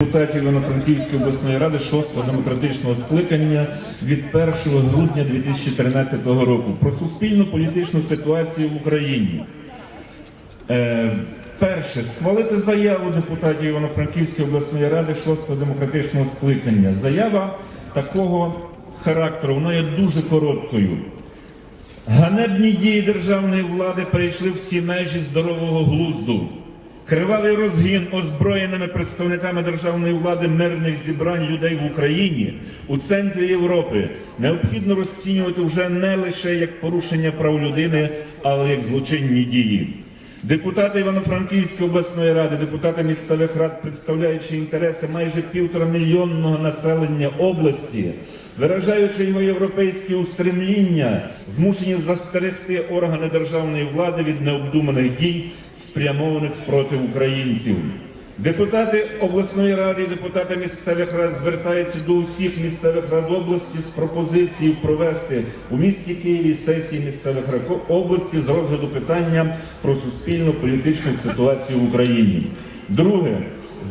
депутатів Івано-Франківської обласної ради 6-го демократичного скликання від 1 грудня 2013 року про суспільну політичну ситуацію в Україні. Е, перше, схвалити заяву депутатів Івано-Франківської обласної ради 6-го демократичного скликання. Заява такого характеру, вона є дуже короткою. Ганебні дії державної влади перейшли всі межі здорового глузду. Кривавий розгін озброєними представниками державної влади мирних зібрань людей в Україні у центрі Європи необхідно розцінювати вже не лише як порушення прав людини, але як злочинні дії. Депутати Івано-Франківської обласної ради, депутати місцевих рад, представляючи інтереси майже півтора мільйонного населення області, виражаючи його європейські устремління, змушені застерегти органи державної влади від необдуманих дій, спрямованих проти українців. Депутати обласної ради депутати місцевих рад звертаються до усіх місцевих рад області з пропозицією провести у місті Києві сесії місцевих рад області з розгляду питання про суспільну політичну ситуацію в Україні. Друге.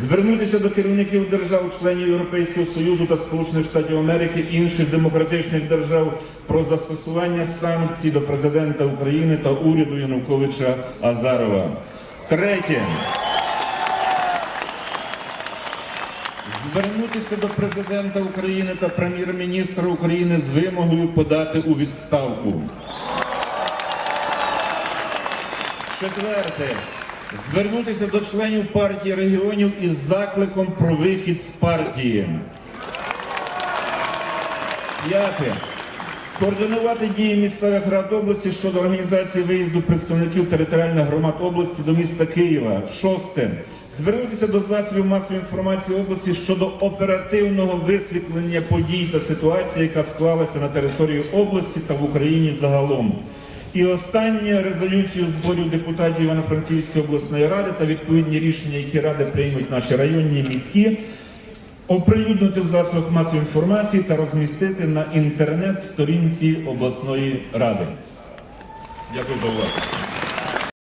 Звернутися до керівників держав-членів Європейського Союзу та Сполучених Штатів Америки інших демократичних держав про застосування санкцій до президента України та уряду Януковича Азарова. Третє. Звернутися до президента України та прем'єр-міністра України з вимогою подати у відставку. Четверте. Звернутися до членів партії регіонів із закликом про вихід з партії. П'яте. Координувати дії місцевих рад області щодо організації виїзду представників територіальних громад області до міста Києва. Шосте. Звернутися до засобів масової інформації області щодо оперативного висвітлення подій та ситуації, яка склалася на території області та в Україні загалом. І останнє резолюцію зборів депутатів Івано-Франківської обласної ради та відповідні рішення, які ради приймуть наші районні міські, оприлюднити в засобах масової інформації та розмістити на інтернет-сторінці обласної ради. Дякую за увагу.